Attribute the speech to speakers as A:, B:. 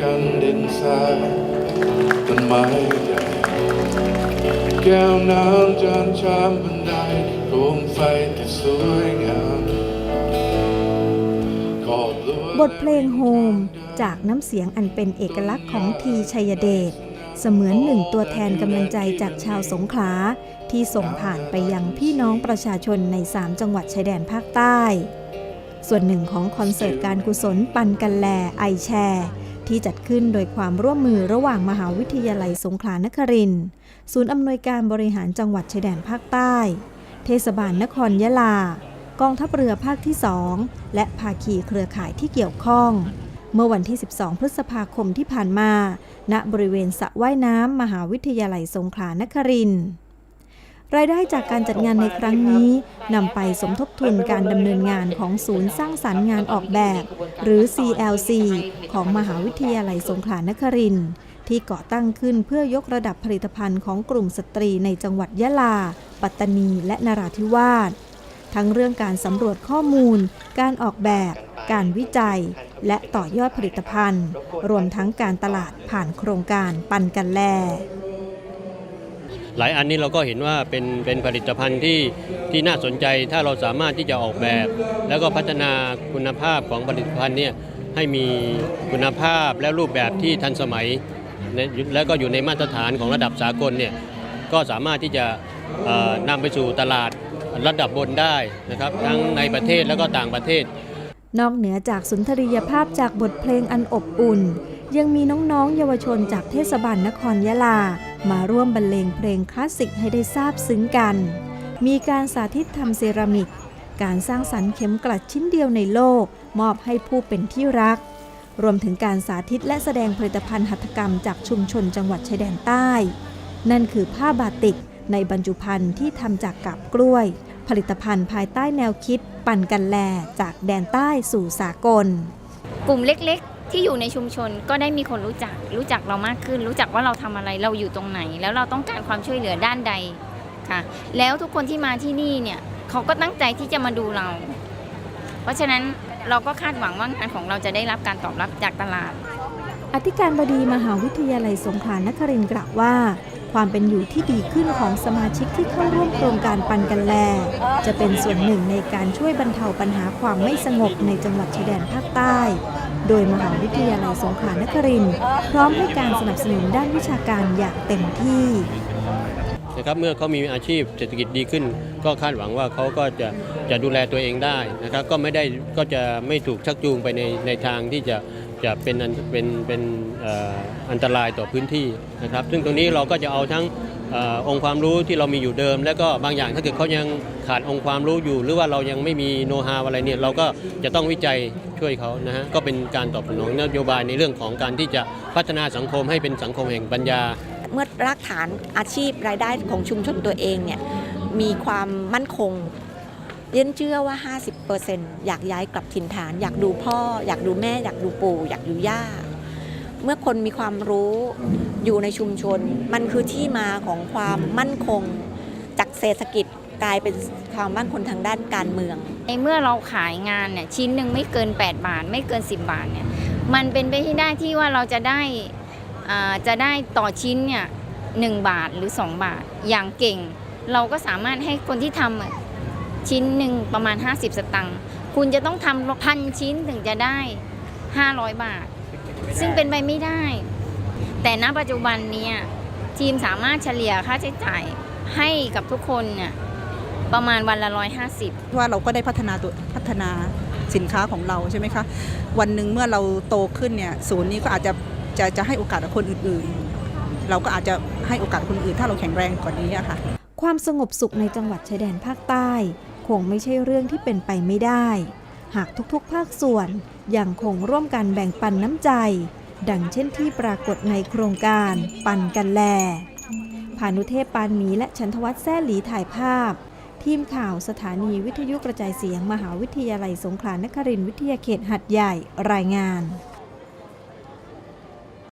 A: กันดินทรายต้นไม้ใหญ่แก้วน้ำจานชามบันไดโคมไฟที่สวยงามบ
B: ทเพลงโฮมจากน้ำเสียงอันเป็นเอกลักษณ์ของทีชัยเดชเสมือนหนึ่งตัวแทนกำลังใจจากชาวสงขลาที่ส่งผ่านไปยังพี่น้องประชาชนใน 3 จังหวัดชายแดนภาคใต้ ส่วนหนึ่งของคอนเสิร์ตการกุศลปันกันแลไอแชร์ที่จัดขึ้นโดยความร่วมมือระหว่างมหาวิทยาลัยสงขลานครินทร์ศูนย์อำนวยการบริหารจังหวัดชายแดนภาคใต้ เทศบาลนครยะลา กองทัพเรือภาคที่ 2 และภาคีเครือข่ายที่เกี่ยวข้อง เมื่อวันที่ 12 พฤษภาคมที่ผ่านมา ณบริเวณสระว่ายน้ำมหาวิทยาลัยสงขลานครินทร์ รายได้จากการจัดงานในครั้งนี้นำไปสมทบทุนการดำเนินงานของศูนย์สร้างสรรค์งานออกแบบ หรือ CLC ของมหาวิทยาลัยสงขลานครินทร์ที่ก่อตั้งขึ้นเพื่อยกระดับผลิตภัณฑ์ของกลุ่มสตรีในจังหวัดยะลา ปัตตานี และนราธิวาส ทั้งเรื่องการสำรวจข้อมูล การออกแบบ การวิจัย และต่อยอดผลิตภัณฑ์ รวมทั้งการตลาดผ่านโครงการปันกันแล
C: หลายอันนี้เราก็เห็นว่าเป็นเป็นผลิตภัณฑ์ที่ที่น่าสนใจถ้าเราสามารถที่จะออกแบบ แล้วก็พัฒนาคุณภาพของผลิตภัณฑ์เนี่ยให้มีคุณภาพและรูปแบบที่ทันสมัย และแล้วก็อยู่ในมาตรฐานของระดับสากลเนี่ยก็สามารถที่จะนำไปสู่ตลาดระดับบนได้นะครับทั้งในประเทศแล้วก็ต่างประเทศ
B: นอกเหนือจากสุนทรียภาพจากบทเพลงอันอบอุ่น ยังมีน้องๆเยาวชนจากเทศบาลนครยะลา มาร่วมบรรเลงเพลงคลาสสิกให้ได้ทราบซึ้งกัน มีการสาธิตทำเซรามิก การสร้างสรรค์เข็มกลัดชิ้นเดียวในโลก มอบให้ผู้เป็นที่รัก รวมถึงการสาธิตและแสดงผลิตภัณฑ์หัตถกรรมจากชุมชนจังหวัดชายแดนใต้ นั่นคือผ้าบาติกในบรรจุภัณฑ์ที่ทำจากกาบกล้วย ผลิตภัณฑ์ภายใต้แนวคิด ปั่นกันแลจากแดนใต้สู่สากล
D: กลุ่มเล็ก ที่อยู่ในชุมชนก็ได้มีคนรู้จัก รู้จักเรามากขึ้น รู้จักว่าเราทำอะไรเราอยู่ตรงไหน แล้วเราต้องการความช่วยเหลือด้านใดค่ะ แล้วทุกคนที่มาที่นี่เนี่ยเขาก็ตั้งใจที่จะมาดูเรา เพราะฉะนั้นเราก็คาดหวังว่างานของเราจะได้รับการตอบรับจากตลาด
B: อธิการบดีมหาวิทยาลัยสงขลานครินทร์กล่าวว่า ความเป็นอยู่ที่ดีขึ้นของสมาชิกที่เข้าร่วมโครงการปันกันแล จะเป็นส่วนหนึ่งในการช่วยบรรเทาปัญหาความไม่สงบในจังหวัดชายแดนภาคใต้ โดยมหาวิทยาลัยสงขลานครินทร์พร้อมให้การสนับสนุนด้านวิชาการอย่างเต็มที่
C: นะครับเมื่อเขามีอาชีพเศรษฐกิจดีขึ้น ก็คาดหวังว่าเขาก็จะจะดูแลตัวเองได้นะครับก็ไม่ได้ก็จะไม่ถูกชักจูงไปในในทางที่จะจะเป็นเป็นเป็นอันตรายต่อพื้นที่นะครับ ซึ่งตรงนี้เราก็จะเอาทั้งออองค์ความรู้ที่เรามีอยู่เดิม แล้วก็บางอย่างถ้าเกิดเขายังขาดองค์ความรู้อยู่ หรือว่าเรายังไม่มีโน้ตฮาวอะไรเนี่ยเราก็จะต้องวิจัย ช่วยเขานะฮะก็เป็นการตอบสนองนโยบายในเรื่องของการที่จะพัฒนาสังคมให้เป็นสังคมแห่งปัญญา
E: เมื่อรากฐานอาชีพรายได้ของชุมชนตัวเองเนี่ยมีความมั่นคงเย็นเชื่อว่า 50%อยากย้ายกลับถิ่นฐาน อยากดูพ่อ อยากดูแม่ อยากดูปู่ อยากดูย่า เมื่อคนมีความรู้อยู่ในชุมชน มันคือที่มาของความมั่นคงจากเศรษฐกิจ กลายเป็นความมั่นคงทางด้านการเมือง
D: ในเมื่อเราขายงานเนี่ยชิ้นหนึ่งไม่เกิน 8 บาท ไม่เกิน 10 บาทเนี่ยมันเป็นไปที่ได้ที่ว่าเราจะได้อ่าจะได้ต่อชิ้นเนี่ยหนึ่งบาทหรือ 2 บาท อย่างเก่ง เราก็สามารถให้คนที่ทำชิ้นหนึ่งประมาณ 50 สตังค์คุณจะต้องทำพันชิ้นถึงจะได้ 500 บาท ซึ่งเป็นไปไม่ได้ แต่ณปัจจุบันเนี่ยทีมสามารถเฉลี่ยค่าใช้จ่ายให้กับทุกคนเนี่ย ประมาณวันละ150
F: ว่าเราก็ได้พัฒนาตัวพัฒนาสินค้าของเราใช่ไหมคะ วันหนึ่งเมื่อเราโตขึ้นเนี่ยศูนย์นี้ก็อาจจะจะจะให้โอกาสกับคนอื่นๆ เราก็อาจจะให้โอกาสคนอื่น ถ้าเราแข็งแรงกว่านี้อะค่ะ
B: ความสงบสุขในจังหวัดชายแดนภาคใต้ คงไม่ใช่เรื่องที่เป็นไปไม่ได้ หากทุกๆ ภาคส่วนยังคงร่วมกันแบ่งปันน้ำใจ ดังเช่นที่ปรากฏในโครงการปันกันแลพานุเทพปานหมีและชันทวัฒน์แซ่หลีถ่ายภาพ ทีมข่าวสถานีวิทยุกระจายเสียง มหาวิทยาลัยสงขลานครินทร์วิทยาเขตหัดใหญ่รายงาน